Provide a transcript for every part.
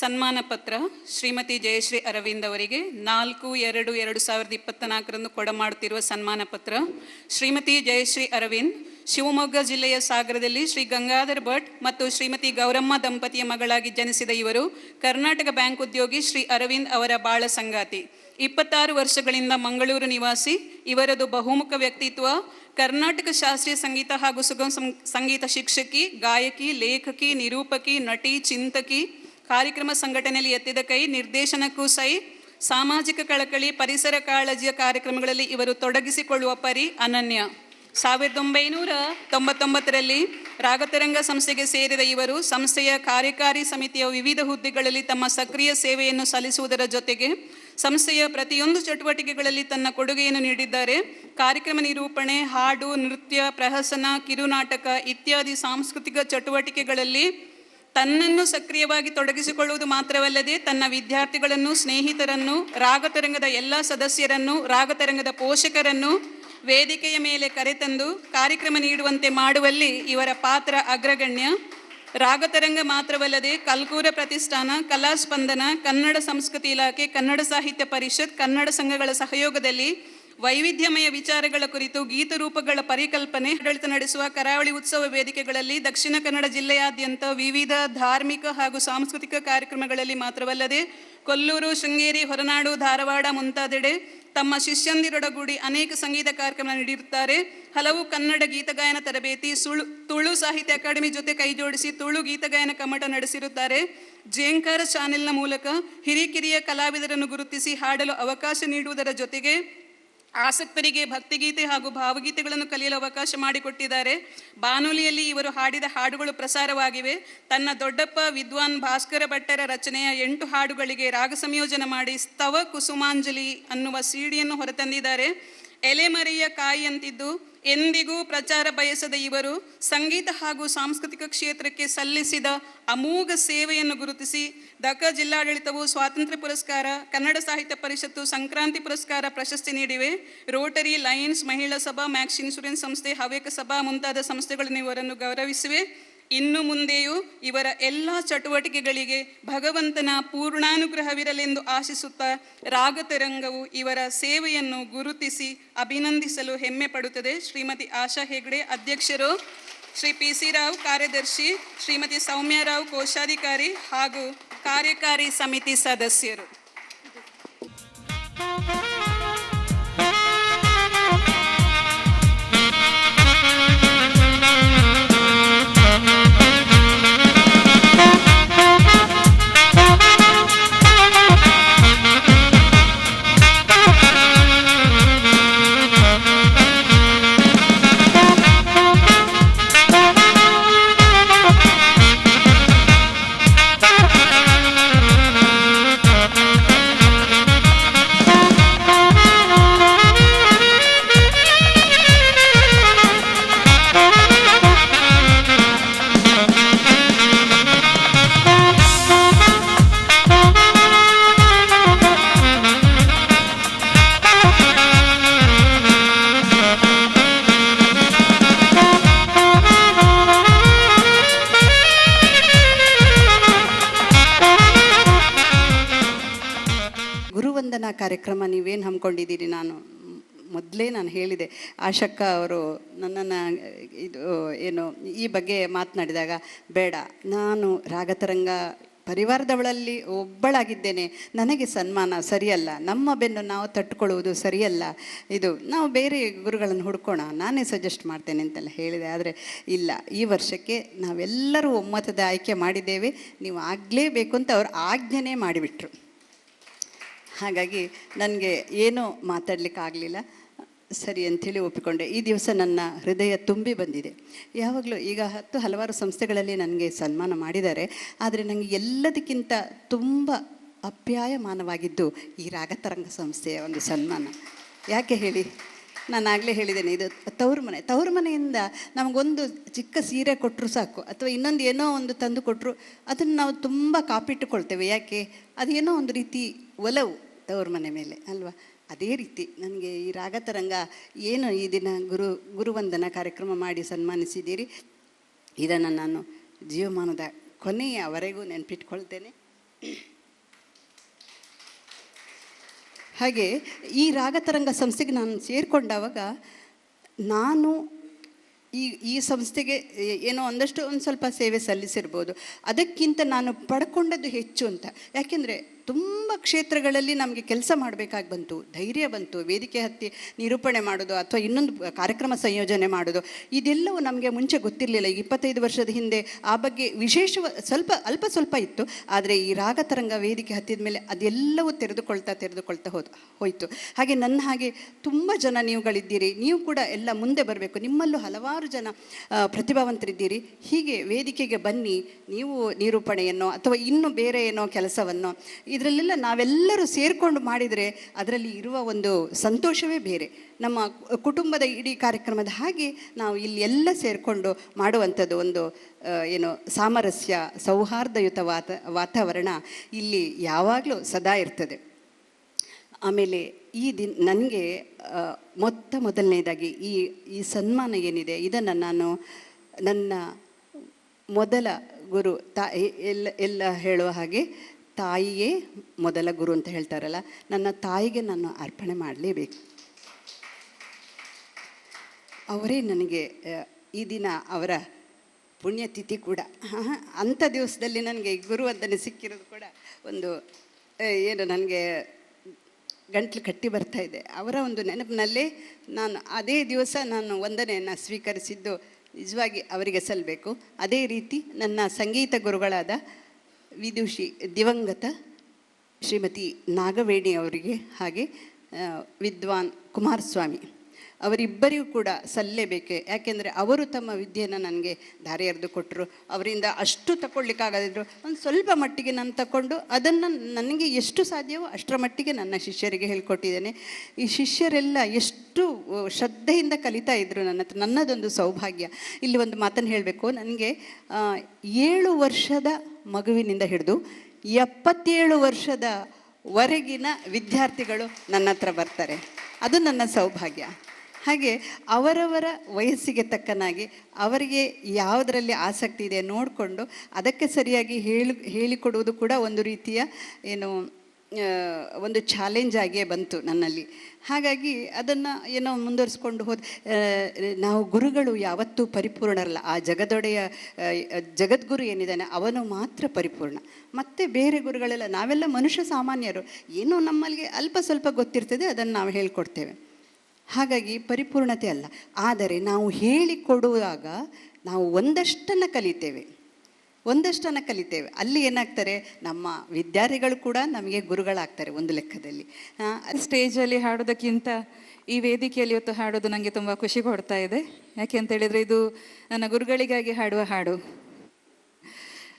ಸನ್ಮಾನ ಪತ್ರ ಶ್ರೀಮತಿ ಜಯಶ್ರೀ ಅರವಿಂದ್ ಅವರಿಗೆ ನಾಲ್ಕು, ಎರಡು ಎರಡು ಸಾವಿರದ ಇಪ್ಪತ್ತ ನಾಲ್ಕರಂದು ಕೊಡಮಾಡುತ್ತಿರುವ ಸನ್ಮಾನ ಪತ್ರ ಶ್ರೀಮತಿ ಜಯಶ್ರೀ ಅರವಿಂದ್, ಶಿವಮೊಗ್ಗ ಜಿಲ್ಲೆಯ ಸಾಗರದಲ್ಲಿ ಶ್ರೀ ಗಂಗಾಧರ್ ಭಟ್ ಮತ್ತು ಶ್ರೀಮತಿ ಗೌರಮ್ಮ ದಂಪತಿಯ ಮಗಳಾಗಿ ಜನಿಸಿದ ಇವರು ಕರ್ನಾಟಕ ಬ್ಯಾಂಕ್ ಉದ್ಯೋಗಿ ಶ್ರೀ ಅರವಿಂದ್ ಅವರ ಬಾಳ ಸಂಗಾತಿ. ಇಪ್ಪತ್ತಾರು ವರ್ಷಗಳಿಂದ ಮಂಗಳೂರು ನಿವಾಸಿ, ಇವರದು ಬಹುಮುಖ ವ್ಯಕ್ತಿತ್ವ ಕರ್ನಾಟಕ ಶಾಸ್ತ್ರೀಯ ಸಂಗೀತ ಹಾಗೂ ಸುಗಮ ಸಂಗೀತ ಶಿಕ್ಷಕಿ, ಗಾಯಕಿ, ಲೇಖಕಿ, ನಿರೂಪಕಿ, ನಟಿ, ಚಿಂತಕಿ ಕಾರ್ಯಕ್ರಮ ಸಂಘಟನೆಯಲ್ಲಿ ಎತ್ತಿದ ಕೈ ನಿರ್ದೇಶನಕ್ಕೂ ಸೈ. ಸಾಮಾಜಿಕ ಕಳಕಳಿ, ಪರಿಸರ ಕಾಳಜಿಯ ಕಾರ್ಯಕ್ರಮಗಳಲ್ಲಿ ಇವರು ತೊಡಗಿಸಿಕೊಳ್ಳುವ ಪರಿ ಅನನ್ಯ. ಸಾವಿರದ ಒಂಬೈನೂರ ತೊಂಬತ್ತೊಂಬತ್ತರಲ್ಲಿ ರಾಗತರಂಗ ಸಂಸ್ಥೆಗೆ ಸೇರಿದ ಇವರು ಸಂಸ್ಥೆಯ ಕಾರ್ಯಕಾರಿ ಸಮಿತಿಯ ವಿವಿಧ ಹುದ್ದೆಗಳಲ್ಲಿ ತಮ್ಮ ಸಕ್ರಿಯ ಸೇವೆಯನ್ನು ಸಲ್ಲಿಸುವುದರ ಜೊತೆಗೆ ಸಂಸ್ಥೆಯ ಪ್ರತಿಯೊಂದು ಚಟುವಟಿಕೆಗಳಲ್ಲಿ ತನ್ನ ಕೊಡುಗೆಯನ್ನು ನೀಡಿದ್ದಾರೆ. ಕಾರ್ಯಕ್ರಮ ನಿರೂಪಣೆ, ಹಾಡು, ನೃತ್ಯ, ಪ್ರಹಸನ, ಕಿರುನಾಟಕ ಇತ್ಯಾದಿ ಸಾಂಸ್ಕೃತಿಕ ಚಟುವಟಿಕೆಗಳಲ್ಲಿ ತನ್ನನ್ನು ಸಕ್ರಿಯವಾಗಿ ತೊಡಗಿಸಿಕೊಳ್ಳುವುದು ಮಾತ್ರವಲ್ಲದೆ ತನ್ನ ವಿದ್ಯಾರ್ಥಿಗಳನ್ನು, ಸ್ನೇಹಿತರನ್ನು ರಾಗತರಂಗದ ಎಲ್ಲ ಸದಸ್ಯರನ್ನು ರಾಗತರಂಗದ ಪೋಷಕರನ್ನು ವೇದಿಕೆಯ ಮೇಲೆ ಕರೆತಂದು ಕಾರ್ಯಕ್ರಮ ನೀಡುವಂತೆ ಮಾಡುವಲ್ಲಿ ಇವರ ಪಾತ್ರ ಅಗ್ರಗಣ್ಯ. ರಾಗತರಂಗ ಮಾತ್ರವಲ್ಲದೆ ಕಲ್ಕೂರ ಪ್ರತಿಷ್ಠಾನ ಕಲಾಸ್ಪಂದನ ಕನ್ನಡ ಸಂಸ್ಕೃತಿ ಇಲಾಖೆ, ಕನ್ನಡ ಸಾಹಿತ್ಯ ಪರಿಷತ್, ಕನ್ನಡ ಸಂಘಗಳ ಸಹಯೋಗದಲ್ಲಿ ವೈವಿಧ್ಯಮಯ ವಿಚಾರಗಳ ಕುರಿತು ಗೀತರೂಪಗಳ ಪರಿಕಲ್ಪನೆ, ಆಡಳಿತ ನಡೆಸುವ ಕರಾವಳಿ ಉತ್ಸವ ವೇದಿಕೆಗಳಲ್ಲಿ ದಕ್ಷಿಣ ಕನ್ನಡ ಜಿಲ್ಲೆಯಾದ್ಯಂತ ವಿವಿಧ ಧಾರ್ಮಿಕ ಹಾಗೂ ಸಾಂಸ್ಕೃತಿಕ ಕಾರ್ಯಕ್ರಮಗಳಲ್ಲಿ ಮಾತ್ರವಲ್ಲದೆ ಕೊಲ್ಲೂರು, ಶೃಂಗೇರಿ, ಹೊರನಾಡು, ಧಾರವಾಡ ಮುಂತಾದೆಡೆ ತಮ್ಮ ಶಿಷ್ಯಂದಿರೊಡಗೂಡಿ ಅನೇಕ ಸಂಗೀತ ಕಾರ್ಯಕ್ರಮ ನೀಡಿರುತ್ತಾರೆ ಹಲವು ಕನ್ನಡ ಗೀತಗಾಯನ ತರಬೇತಿ, ಸುಳು, ತುಳು ಸಾಹಿತ್ಯ ಅಕಾಡೆಮಿ ಜೊತೆ ಕೈಜೋಡಿಸಿ ತುಳು ಗೀತಗಾಯನ ಕಮ್ಮಟ ನಡೆಸಿರುತ್ತಾರೆ. ಜೇಂಕಾರ ಚಾನೆಲ್ನ ಮೂಲಕ ಹಿರಿಕಿರಿಯ ಕಲಾವಿದರನ್ನು ಗುರುತಿಸಿ ಹಾಡಲು ಅವಕಾಶ ನೀಡುವುದರ ಜೊತೆಗೆ ಆಸಕ್ತರಿಗೆ ಭಕ್ತಿಗೀತೆ ಹಾಗೂ ಭಾವಗೀತೆಗಳನ್ನು ಕಲಿಯಲು ಅವಕಾಶ ಮಾಡಿಕೊಟ್ಟಿದ್ದಾರೆ. ಬಾನುಲಿಯಲ್ಲಿ ಇವರು ಹಾಡಿದ ಹಾಡುಗಳು ಪ್ರಸಾರವಾಗಿವೆ. ತನ್ನ ದೊಡ್ಡಪ್ಪ ವಿದ್ವಾನ್ ಭಾಸ್ಕರ ಭಟ್ಟರ ರಚನೆಯ ಎಂಟು ಹಾಡುಗಳಿಗೆ ರಾಗ ಸಂಯೋಜನೆ ಮಾಡಿ ಸ್ತವ ಕುಸುಮಾಂಜಲಿ ಅನ್ನುವ ಸಿಡಿಯನ್ನು ಹೊರತಂದಿದ್ದಾರೆ. ಎಲೆಮರೆಯ ಕಾಯಿ ಅಂತಿದ್ದು ಎಂದಿಗೂ ಪ್ರಚಾರ ಬಯಸದ ಇವರು ಸಂಗೀತ ಹಾಗೂ ಸಾಂಸ್ಕೃತಿಕ ಕ್ಷೇತ್ರಕ್ಕೆ ಸಲ್ಲಿಸಿದ ಅಮೋಘ ಸೇವೆಯನ್ನು ಗುರುತಿಸಿ ದಕ ಜಿಲ್ಲಾಡಳಿತವು ಸ್ವಾತಂತ್ರ್ಯ ಪುರಸ್ಕಾರ, ಕನ್ನಡ ಸಾಹಿತ್ಯ ಪರಿಷತ್ತು ಸಂಕ್ರಾಂತಿ ಪುರಸ್ಕಾರ ಪ್ರಶಸ್ತಿ ನೀಡಿವೆ. ರೋಟರಿ, ಲಯನ್ಸ್, ಮಹಿಳಾ ಸಭಾ, ಮ್ಯಾಕ್ಸ್ ಇನ್ಶೂರೆನ್ಸ್ ಸಂಸ್ಥೆ, ಹವ್ಯಕ ಸಭಾ ಮುಂತಾದ ಸಂಸ್ಥೆಗಳನ್ನು ಇವರನ್ನು ಗೌರವಿಸಿವೆ. ಇನ್ನು ಮುಂದೆಯೂ ಇವರ ಎಲ್ಲ ಚಟುವಟಿಕೆಗಳಿಗೆ ಭಗವಂತನ ಪೂರ್ಣಾನುಗ್ರಹವಿರಲೆಂದು ಆಶಿಸುತ್ತಾ ರಾಗತರಂಗವು ಇವರ ಸೇವೆಯನ್ನು ಗುರುತಿಸಿ ಅಭಿನಂದಿಸಲು ಹೆಮ್ಮೆ ಪಡುತ್ತದೆ. ಶ್ರೀಮತಿ ಆಶಾ ಹೆಗ್ಡೆ ಅಧ್ಯಕ್ಷರು, ಶ್ರೀ ಪಿ ಸಿ ರಾವ್ ಕಾರ್ಯದರ್ಶಿ, ಶ್ರೀಮತಿ ಸೌಮ್ಯರಾವ್ ಕೋಶಾಧಿಕಾರಿ ಹಾಗೂ ಕಾರ್ಯಕಾರಿ ಸಮಿತಿ ಸದಸ್ಯರು. ಕಾರ್ಯಕ್ರಮ ನೀವೇನು ಹಮ್ಮಿಕೊಂಡಿದ್ದೀರಿ? ನಾನು ಮೊದಲೇ ನಾನು ಹೇಳಿದೆ, ಆಶಕ್ಕ ಅವರು ನನ್ನನ್ನು ಇದು ಏನು ಈ ಬಗ್ಗೆ ಮಾತನಾಡಿದಾಗ, ಬೇಡ, ನಾನು ರಾಗತರಂಗ ಪರಿವಾರದವಳಲ್ಲಿ ಒಬ್ಬಳಾಗಿದ್ದೇನೆ. ನನಗೆ ಸನ್ಮಾನ ಸರಿಯಲ್ಲ. ನಮ್ಮ ಬೆನ್ನು ನಾವು ತಟ್ಟುಕೊಳ್ಳುವುದು ಸರಿಯಲ್ಲ. ಇದು ನಾವು ಬೇರೆ ಗುರುಗಳನ್ನು ಹುಡ್ಕೋಣ, ನಾನೇ ಸಜೆಸ್ಟ್ ಮಾಡ್ತೇನೆ ಅಂತೆಲ್ಲ ಹೇಳಿದೆ. ಆದರೆ ಇಲ್ಲ, ಈ ವರ್ಷಕ್ಕೆ ನಾವೆಲ್ಲರೂ ಒಮ್ಮತದ ಆಯ್ಕೆ ಮಾಡಿದ್ದೇವೆ. ನೀವು ಆಗಲೇಬೇಕು ಅಂತ ಅವರು ಆಜ್ಞೆನೇ ಮಾಡಿಬಿಟ್ರು. ಹಾಗಾಗಿ ನನಗೆ ಏನೂ ಮಾತಾಡಲಿಕ್ಕೆ ಆಗಲಿಲ್ಲ ಸರಿ ಅಂಥೇಳಿ ಒಪ್ಪಿಕೊಂಡೆ. ಈ ದಿವಸ ನನ್ನ ಹೃದಯ ತುಂಬಿ ಬಂದಿದೆ. ಯಾವಾಗಲೂ ಈಗ ಹತ್ತು ಹಲವಾರು ಸಂಸ್ಥೆಗಳಲ್ಲಿ ನನಗೆ ಸನ್ಮಾನ ಮಾಡಿದ್ದಾರೆ. ಆದರೆ ನನಗೆ ಎಲ್ಲದಕ್ಕಿಂತ ತುಂಬ ಅಪ್ಯಾಯಮಾನವಾಗಿದ್ದು ಈ ರಾಗತರಂಗ ಸಂಸ್ಥೆಯ ಒಂದು ಸನ್ಮಾನ. ಯಾಕೆ ಹೇಳಿ? ನಾನು ಆಗಲೇ ಹೇಳಿದ್ದೇನೆ, ಇದು ತವರು ಮನೆ. ತವರು ಮನೆಯಿಂದ ನಮಗೊಂದು ಚಿಕ್ಕ ಸೀರೆ ಕೊಟ್ಟರು ಸಾಕು. ಅಥವಾ ಇನ್ನೊಂದು ಏನೋ ಒಂದು ತಂದು ಕೊಟ್ಟರು ಅದನ್ನು ನಾವು ತುಂಬ ಕಾಪಿಟ್ಟುಕೊಳ್ತೇವೆ. ಯಾಕೆ? ಅದೇನೋ ಒಂದು ರೀತಿ ಒಲವು. ತವ್ರ ಮನೆ ಮೇಲೆ, ಅಲ್ವಾ? ಅದೇ ರೀತಿ ನನಗೆ ಈ ರಾಗತರಂಗ ಏನು ಈ ದಿನ ಗುರು, ಗುರುವಂದನ ಕಾರ್ಯಕ್ರಮ ಮಾಡಿ ಸನ್ಮಾನಿಸಿದ್ದೀರಿ? ಇದನ್ನು ನಾನು ಜೀವಮಾನದ ಕೊನೆಯವರೆಗೂ ನೆನಪಿಟ್ಕೊಳ್ತೇನೆ. ಹಾಗೆ ಈ ರಾಗತರಂಗ ಸಂಸ್ಥೆಗೆ ನಾನು ಸೇರಿಕೊಂಡಾಗ ನಾನು ಈ ಈ ಸಂಸ್ಥೆಗೆ ಏನೋ ಒಂದಷ್ಟು ಒಂದು ಸ್ವಲ್ಪ ಸೇವೆ ಸಲ್ಲಿಸಿರ್ಬೋದು. ಅದಕ್ಕಿಂತ ನಾನು ಪಡ್ಕೊಂಡದ್ದು ಹೆಚ್ಚು ಅಂತ. ಯಾಕೆಂದರೆ ತುಂಬ ಕ್ಷೇತ್ರಗಳಲ್ಲಿ ನಮಗೆ ಕೆಲಸ ಮಾಡಬೇಕಾಗಿ ಬಂತು. ಧೈರ್ಯ ಬಂತು. ವೇದಿಕೆ ಹತ್ತಿ ನಿರೂಪಣೆ ಮಾಡೋದು ಅಥವಾ ಇನ್ನೊಂದು ಕಾರ್ಯಕ್ರಮ ಸಂಯೋಜನೆ ಮಾಡೋದು. ಇದೆಲ್ಲವೂ ನಮಗೆ ಮುಂಚೆ ಗೊತ್ತಿರಲಿಲ್ಲ. ಈಗ ಇಪ್ಪತ್ತೈದು ವರ್ಷದ ಹಿಂದೆ ಆ ಬಗ್ಗೆ ವಿಶೇಷ ಸ್ವಲ್ಪ, ಅಲ್ಪ ಸ್ವಲ್ಪ ಇತ್ತು. ಆದರೆ ಈ ರಾಗ ತರಂಗ ವೇದಿಕೆ ಹತ್ತಿದ ಮೇಲೆ ಅದೆಲ್ಲವೂ ತೆರೆದುಕೊಳ್ತಾ ತೆರೆದುಕೊಳ್ತಾ ಹೋದ, ಹೋಯಿತು. ಹಾಗೆ ನನ್ನ ಹಾಗೆ ತುಂಬ ಜನ ನೀವುಗಳಿದ್ದೀರಿ. ನೀವು ಕೂಡ ಎಲ್ಲ ಮುಂದೆ ಬರಬೇಕು. ನಿಮ್ಮಲ್ಲೂ ಹಲವಾರು ಜನ ಪ್ರತಿಭಾವಂತರಿದ್ದೀರಿ. ಹೀಗೆ ವೇದಿಕೆಗೆ ಬನ್ನಿ. ನೀವು ನಿರೂಪಣೆಯನ್ನು ಅಥವಾ ಇನ್ನು ಬೇರೆ ಏನೋ ಕೆಲಸವನ್ನು ಇದರಲ್ಲೆಲ್ಲ ನಾವೆಲ್ಲರೂ ಸೇರಿಕೊಂಡು ಮಾಡಿದರೆ ಅದರಲ್ಲಿ ಇರುವ ಒಂದು ಸಂತೋಷವೇ ಬೇರೆ. ನಮ್ಮ ಕುಟುಂಬದ ಇಡೀ ಕಾರ್ಯಕ್ರಮದ ಹಾಗೆ ನಾವು ಇಲ್ಲಿ ಎಲ್ಲ ಸೇರಿಕೊಂಡು ಮಾಡುವಂಥದ್ದು ಒಂದು ಏನು ಸಾಮರಸ್ಯ, ಸೌಹಾರ್ದಯುತ ವಾತ, ವಾತಾವರಣ ಇಲ್ಲಿ ಯಾವಾಗಲೂ ಸದಾ ಇರ್ತದೆ. ಆಮೇಲೆ ಈ ದಿನ, ನನಗೆ ಮೊತ್ತ ಮೊದಲನೇದಾಗಿ ಈ ಈ ಸನ್ಮಾನ ಏನಿದೆ, ಇದನ್ನು ನಾನು ನನ್ನ ಮೊದಲ ಗುರು ತಾ ಎಲ್ಲ ಎಲ್ಲ ಹೇಳುವ ಹಾಗೆ ತಾಯಿಯೇ ಮೊದಲ ಗುರು ಅಂತ ಹೇಳ್ತಾರಲ್ಲ, ನನ್ನ ತಾಯಿಗೆ ನಾನು ಅರ್ಪಣೆ ಮಾಡಲೇಬೇಕು. ಅವರೇ ನನಗೆ ಈ ದಿನ ಅವರ ಪುಣ್ಯತಿಥಿ ಕೂಡ. ಅಂಥ ದಿವಸದಲ್ಲಿ ನನಗೆ ಗುರು ವಂದನೆ ಸಿಕ್ಕಿರೋದು ಕೂಡ ಒಂದು ಏನು ನನಗೆ ಗಂಟ್ಲು ಕಟ್ಟಿ ಬರ್ತಾ ಇದೆ. ಅವರ ಒಂದು ನೆನಪಿನಲ್ಲೇ ನಾನು ಅದೇ ದಿವಸ ನಾನು ವಂದನೆಯನ್ನು ಸ್ವೀಕರಿಸಿದ್ದು, ನಿಜವಾಗಿ ಅವರಿಗೆ ಸಲ್ಲಬೇಕು ಅದೇ ರೀತಿ ನನ್ನ ಸಂಗೀತ ಗುರುಗಳಾದ ವಿದುಷಿ ದಿವಂಗತ ಶ್ರೀಮತಿ ನಾಗವೇಣಿ ಅವರಿಗೆ ಹಾಗೆ ವಿದ್ವಾನ್ ಕುಮಾರಸ್ವಾಮಿ. ಅವರಿಬ್ಬರಿಗೂ ಕೂಡ ಸಲ್ಲಲೇಬೇಕು ಯಾಕೆಂದರೆ ಅವರು ತಮ್ಮ ವಿದ್ಯೆಯನ್ನು ನನಗೆ ದಾರಿ ಎರೆದು ಕೊಟ್ಟರು ಅವರಿಂದ ಅಷ್ಟು ತಗೊಳ್ಳಿಕ್ಕಾಗದಿದ್ರು ಒಂದು ಸ್ವಲ್ಪ ಮಟ್ಟಿಗೆ ನಾನು ತಗೊಂಡು ಅದನ್ನು ನನಗೆ ಎಷ್ಟು ಸಾಧ್ಯವೋ ಅಷ್ಟರ ಮಟ್ಟಿಗೆ ನನ್ನ ಶಿಷ್ಯರಿಗೆ ಹೇಳ್ಕೊಟ್ಟಿದ್ದೇನೆ. ಈ ಶಿಷ್ಯರೆಲ್ಲ ಎಷ್ಟು ಶ್ರದ್ಧೆಯಿಂದ ಕಲಿತಾ ಇದ್ದರು ನನ್ನ ಹತ್ರ. ನನ್ನದೊಂದು ಸೌಭಾಗ್ಯ. ಇಲ್ಲಿ ಒಂದು ಮಾತನ್ನು ಹೇಳಬೇಕು. ನನಗೆ ಏಳು ವರ್ಷದ ಮಗುವಿನಿಂದ ಹಿಡಿದು ಎಪ್ಪತ್ತೇಳು ವರ್ಷದ ವರೆಗಿನ ವಿದ್ಯಾರ್ಥಿಗಳು ನನ್ನ ಹತ್ರ ಬರ್ತಾರೆ. ಅದು ನನ್ನ ಸೌಭಾಗ್ಯ. ಹಾಗೆ ಅವರವರ ವಯಸ್ಸಿಗೆ ತಕ್ಕನಾಗಿ ಅವರಿಗೆ ಯಾವುದರಲ್ಲಿ ಆಸಕ್ತಿ ಇದೆ ನೋಡಿಕೊಂಡು ಅದಕ್ಕೆ ಸರಿಯಾಗಿ ಹೇಳಿ, ಹೇಳಿಕೊಡುವುದು ಕೂಡ ಒಂದು ರೀತಿಯ ಏನು ಒಂದು ಚಾಲೆಂಜ್ ಆಗಿಯೇ ಬಂತು ನನ್ನಲ್ಲಿ. ಹಾಗಾಗಿ ಅದನ್ನು ಏನೋ ಮುಂದುವರಿಸ್ಕೊಂಡು ಹೋದ ನಾವು ಗುರುಗಳು ಯಾವತ್ತೂ ಪರಿಪೂರ್ಣರಲ್ಲ. ಆ ಜಗದೊಡೆಯ ಜಗದ್ಗುರು ಏನಿದ್ದಾನೆ ಅವನು ಮಾತ್ರ ಪರಿಪೂರ್ಣ. ಮತ್ತು ಬೇರೆ ಗುರುಗಳೆಲ್ಲ, ನಾವೆಲ್ಲ ಮನುಷ್ಯ ಸಾಮಾನ್ಯರು. ಏನೋ ನಮ್ಮಲ್ಲಿ ಅಲ್ಪ ಸ್ವಲ್ಪ ಗೊತ್ತಿರ್ತದೆ, ಅದನ್ನು ನಾವು ಹೇಳ್ಕೊಡ್ತೇವೆ. ಹಾಗಾಗಿ ಪರಿಪೂರ್ಣತೆ ಅಲ್ಲ. ಆದರೆ ನಾವು ಹೇಳಿಕೊಡುವಾಗ ನಾವು ಒಂದಷ್ಟನ್ನು ಕಲಿತೇವೆ. ಒಂದಷ್ಟನ್ನು ಕಲಿತೇವೆ. ಅಲ್ಲಿ ಏನಾಗ್ತಾರೆ? ನಮ್ಮ ವಿದ್ಯಾರ್ಥಿಗಳು ಕೂಡ ನಮಗೆ ಗುರುಗಳಾಗ್ತಾರೆ ಒಂದು ಲೆಕ್ಕದಲ್ಲಿ. ಸ್ಟೇಜಲ್ಲಿ ಹಾಡೋದಕ್ಕಿಂತ ಈ ವೇದಿಕೆಯಲ್ಲಿ ಇವತ್ತು ಹಾಡೋದು ನನಗೆ ತುಂಬ ಖುಷಿ ಕೊಡ್ತಾ ಇದೆ. ಯಾಕೆ ಅಂತ ಹೇಳಿದರೆ ಇದು ನನ್ನ ಗುರುಗಳಿಗಾಗಿ ಹಾಡುವ ಹಾಡು.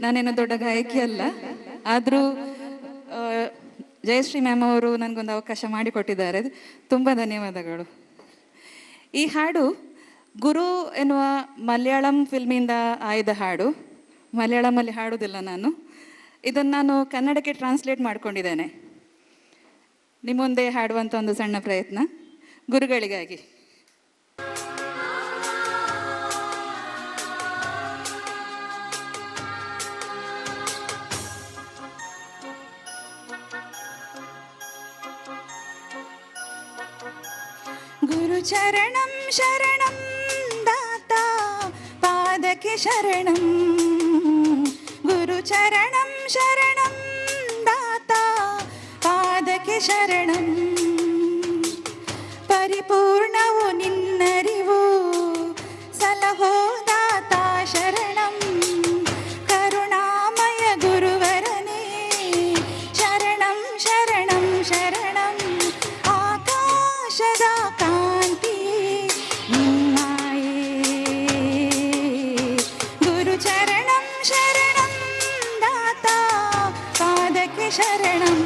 ನಾನೇನು ದೊಡ್ಡ ಗಾಯಕಿ ಅಲ್ಲ. ಆದರೂ ಜಯಶ್ರೀ ಮ್ಯಾಮ್ ಅವರು ನನಗೊಂದು ಅವಕಾಶ ಮಾಡಿಕೊಟ್ಟಿದ್ದಾರೆ. ತುಂಬ ಧನ್ಯವಾದಗಳು. ಈ ಹಾಡು ಗುರು ಎನ್ನುವ ಮಲಯಾಳಂ ಫಿಲ್ಮಿಂದ ಆಯ್ದ ಹಾಡು. ಮಲಯಾಳಮಲ್ಲಿ ಹಾಡೋದಿಲ್ಲ ನಾನು. ಇದನ್ನು ನಾನು ಕನ್ನಡಕ್ಕೆ ಟ್ರಾನ್ಸ್ಲೇಟ್ ಮಾಡಿಕೊಂಡಿದ್ದೇನೆ. ನಿಮ್ಮೊಂದೇ ಮುಂದೆ ಹಾಡುವಂಥ ಒಂದು ಸಣ್ಣ ಪ್ರಯತ್ನ. ಗುರುಗಳಿಗಾಗಿ. ശരണം ശരണം ദാത്ത പാദക്ക് ശരണം. ഗുരു ശരണം ശരണം ദാത്ത പാദക്ക് ശരണം. പരിപൂർണ ശരണം.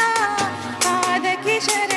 কিসের